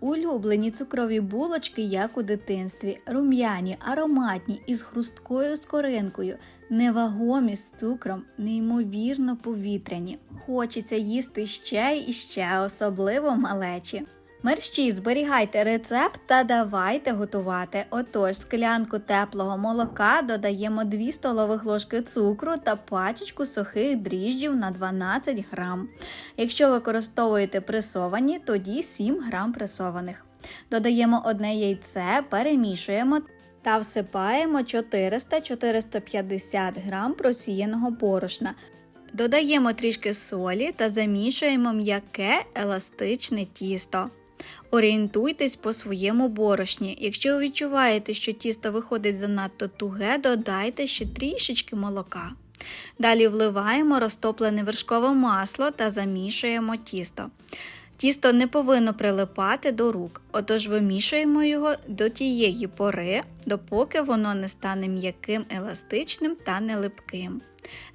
Улюблені цукрові булочки, як у дитинстві, рум'яні, ароматні із хрусткою скоринкою, невагомі з цукром, неймовірно повітряні. Хочеться їсти ще і ще, особливо малечі. Мерщі зберігайте рецепт та давайте готувати. Отож, склянку теплого молока додаємо 2 столових ложки цукру та пачечку сухих дріжджів на 12 грам. Якщо використовуєте пресовані, тоді 7 грам пресованих. Додаємо одне яйце, перемішуємо та всипаємо 400-450 грам просіяного борошна. Додаємо трішки солі та замішуємо м'яке еластичне тісто. Орієнтуйтесь по своєму борошні. Якщо ви відчуваєте, що тісто виходить занадто туге, додайте ще трішечки молока. Далі вливаємо розтоплене вершкове масло та замішуємо тісто. Тісто не повинно прилипати до рук, отож вимішуємо його до тієї пори, допоки воно не стане м'яким, еластичним та не липким.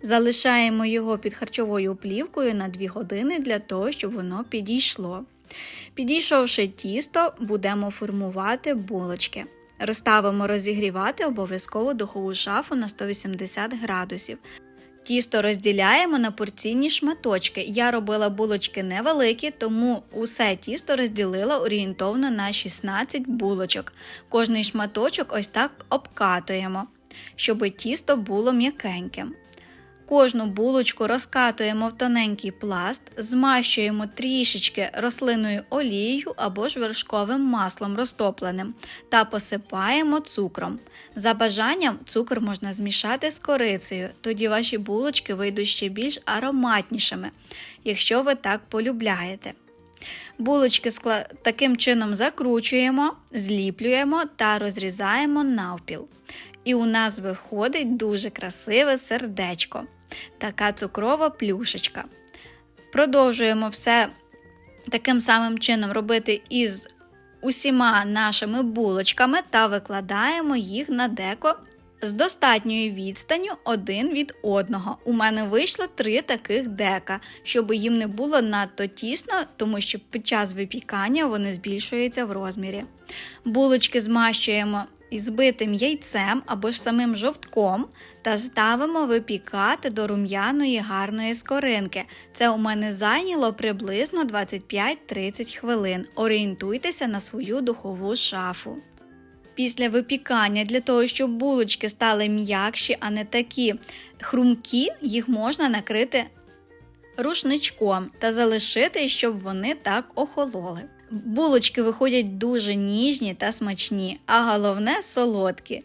Залишаємо його під харчовою плівкою на 2 години для того, щоб воно підійшло. Підійшовши тісто, будемо формувати булочки. Розставимо розігрівати обов'язково духову шафу на 180 градусів. Тісто розділяємо на порційні шматочки. Я робила булочки невеликі, тому усе тісто розділила орієнтовно на 16 булочок. Кожний шматочок ось так обкатуємо, щоб тісто було м'якеньким. Кожну булочку розкатуємо в тоненький пласт, змащуємо трішечки рослинною олією або ж вершковим маслом розтопленим та посипаємо цукром. За бажанням цукор можна змішати з корицею, тоді ваші булочки вийдуть ще більш ароматнішими, якщо ви так полюбляєте. Булочки скла... таким чином закручуємо, зліплюємо та розрізаємо навпіл. І у нас виходить дуже красиве сердечко, така цукрова плюшечка. Продовжуємо все таким самим чином робити із усіма нашими булочками та викладаємо їх на деко з достатньою відстанню один від одного. У мене вийшло три таких дека, щоб їм не було надто тісно, тому що під час випікання вони збільшуються в розмірі. Булочки змащуємо збитим яйцем або ж самим жовтком та ставимо випікати до рум'яної гарної скоринки. Це у мене зайняло приблизно 25-30 хвилин. Орієнтуйтеся на свою духову шафу. Після випікання, для того, щоб булочки стали м'якші, а не такі хрумкі, їх можна накрити рушничком та залишити, щоб вони так охололи. Булочки виходять дуже ніжні та смачні, а головне солодкі.